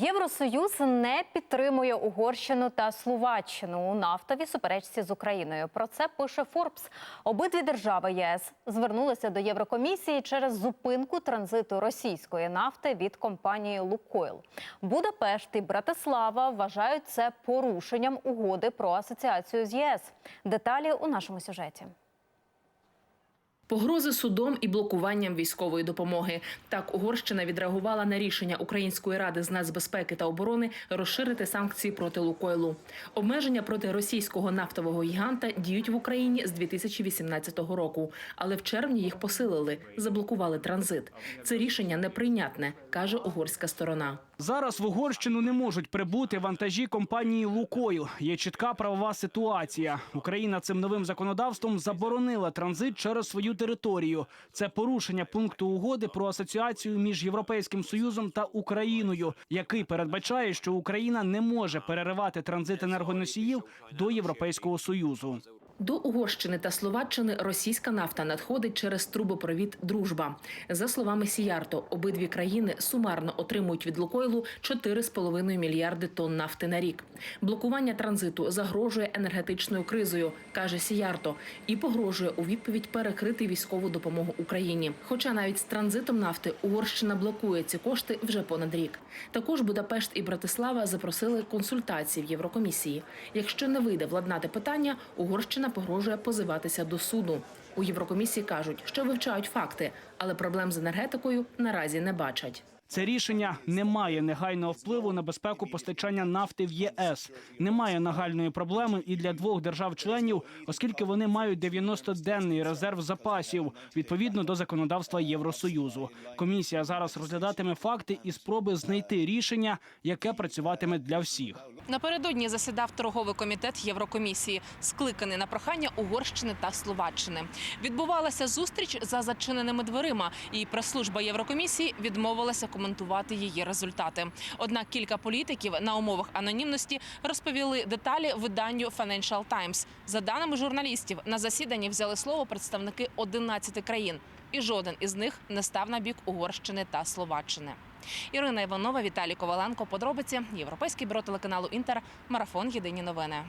Євросоюз не підтримує Угорщину та Словаччину у нафтовій суперечці з Україною. Про це пише Форбс. Обидві держави ЄС звернулися до Єврокомісії через зупинку транзиту російської нафти від компанії Лукойл. Будапешт і Братислава вважають це порушенням угоди про асоціацію з ЄС. Деталі у нашому сюжеті. Погрози судом і блокуванням військової допомоги. Так Угорщина відреагувала на рішення Української ради з нацбезпеки та оборони розширити санкції проти Лукойлу. Обмеження проти російського нафтового гіганта діють в Україні з 2018 року, але в червні їх посилили, заблокували транзит. Це рішення неприйнятне, каже угорська сторона. Зараз в Угорщину не можуть прибути вантажі компанії Лукойл. Є чітка правова ситуація. Україна цим новим законодавством заборонила транзит через свою територію. Це порушення пункту угоди про асоціацію між Європейським Союзом та Україною, який передбачає, що Україна не може переривати транзит енергоносіїв до Європейського союзу. До Угорщини та Словаччини російська нафта надходить через трубопровід Дружба. За словами Сіярто, обидві країни сумарно отримують від Лукойлу 4,5 мільярди тонн нафти на рік. Блокування транзиту загрожує енергетичною кризою, каже Сіярто, і погрожує у відповідь перекрити військову допомогу Україні. Хоча навіть з транзитом нафти Угорщина блокує ці кошти вже понад рік. Також Будапешт і Братислава запросили консультації в Єврокомісії. Якщо не вийде владнати питання, Угорщина погрожує позиватися до суду. У Єврокомісії кажуть, що вивчають факти, але проблем з енергетикою наразі не бачать. Це рішення не має негайного впливу на безпеку постачання нафти в ЄС. Немає нагальної проблеми і для двох держав-членів, оскільки вони мають 90-денний резерв запасів відповідно до законодавства Євросоюзу. Комісія зараз розглядатиме факти і спроби знайти рішення, яке працюватиме для всіх. Напередодні засідав торговий комітет Єврокомісії, скликаний на прохання Угорщини та Словаччини. Відбувалася зустріч за зачиненими дверима, і прес-служба Єврокомісії відмовилася коментувати її результати. Однак кілька політиків на умовах анонімності розповіли деталі виданню Financial Times. За даними журналістів, на засіданні взяли слово представники 11 країн, і жоден із них не став на бік Угорщини та Словаччини. Ірина Іванова, Віталій Коваленко. Подробиці Європейське бюро телеканалу Інтер. Марафон. Єдині новини.